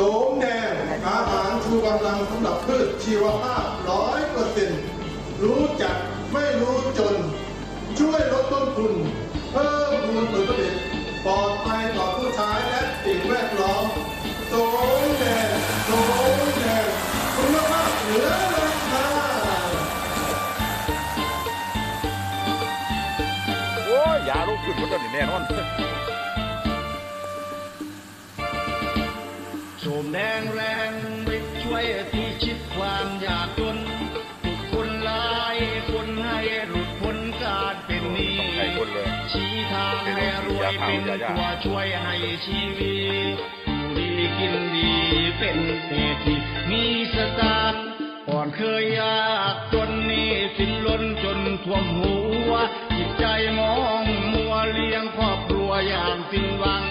โสมแดงอาหารชูกำลังสำหรับพืชชีวภาพร้อยเปอร์เซ็นต์รู้จักไม่รู้จน ช่วยลดต้นทุน เพิ่มมูลผลผลิตปลอดภัยต่อผู้ใช้และสิ่งแวดล้อมโสมแดงโสมแดงคุณภาพเหนือราคาโอ้ยยาลูกขึ้นมันต้นนี่แน่นอน โสมแดงแรงฤทธิ์ช่วยที่ชิดความยากจนทุกคนลายคนให้หลุดพ้นการเป็นนี้ใครคนเลยชี้ทางให้รวยเป็นตัวช่วยให้ชีวิตดีกินดีเป็นเศรษฐีมีสตางค์ก่อนเคยยากจนนี้สินล้นจนท่วมหัว จิตใจมองมัวเลี้ยงครอบครัวอย่างสิ้นหวัง